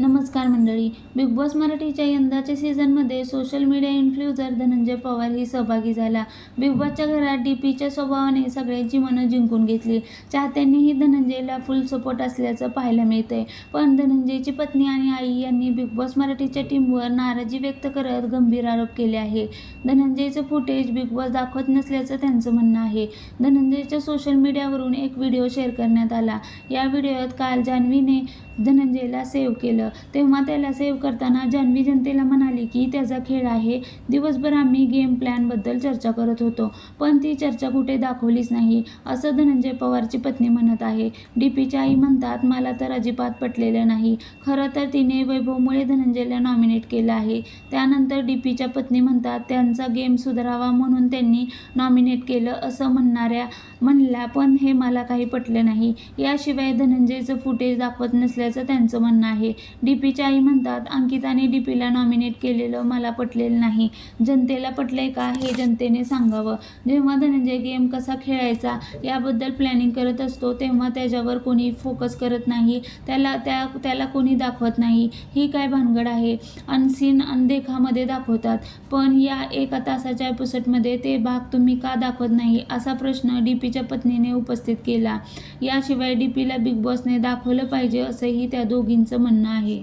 नमस्कार मंडळी. Big boss मराठीच्या यंदाच्या सीझनमध्ये social media influencer Dhananjay Pawar ही सहभागी झाला. बिग बॉसच्या घरात डी पीच्या स्वभावाने सगळ्यांची मनं जिंकून घेतली. चाहत्यांनीही धनंजयला फुल सपोर्ट असल्याचं पाहायला मिळतंय. पण धनंजयची पत्नी आणि आई यांनी बिग बॉस मराठीच्या टीमवर नाराजी व्यक्त करत गंभीर आरोप केले आहे धनंजयचं फुटेज बिग बॉस दाखवत नसल्याचं त्यांचं म्हणणं आहे. धनंजयच्या सोशल मीडियावरून एक व्हिडिओ शेअर करण्यात आला. या व्हिडिओत काल जान्हवीने धनंजयला सेव्ह केलं. तेव्हा त्याला सेव्ह करताना जान्हवी जनतेला म्हणाली की त्याचा खेळ आहे. दिवसभर आम्ही गेम प्लॅनबद्दल चर्चा करत होतो पण ती चर्चा कुठे दाखवलीच नाही असं धनंजय पवारची पत्नी म्हणत आहे. डी पीच्या आई म्हणतात मला तर अजिबात पटलेलं नाही. खरं तर तिने वैभवमुळे धनंजयला नॉमिनेट केलं आहे. त्यानंतर डी पीच्या पत्नी म्हणतात त्यांचा गेम सुधारावा म्हणून त्यांनी नॉमिनेट केलं असं म्हणणाऱ्या म्हणल्या पण हे मला काही पटलं नाही. याशिवाय धनंजयचं फुटेज दाखवत नसल्या असल्याचं त्यांचं म्हणणं आहे. डी पीच्या आई म्हणतात अंकिताने डी पीला नॉमिनेट केलेलं मला पटलेलं नाही. जनतेला पटलंय का हे जनतेने सांगावं. जेव्हा धनंजय गेम कसा खेळायचा याबद्दल प्लॅनिंग करत असतो तेव्हा त्याच्यावर कोणी फोकस करत नाही. त्याला त्या त्याला कोणी दाखवत नाही. ही काय भानगड आहे? अनसीन अनदेखामध्ये दाखवतात. पण या एका तासाच्या एपिसोडमध्ये ते भाग तुम्ही का दाखवत नाही? असा प्रश्न डी पीच्या पत्नीने उपस्थित केला. याशिवाय डी पीला बिग बॉसने दाखवलं पाहिजे असंही त्या दोघींचं म्हणणं आहे.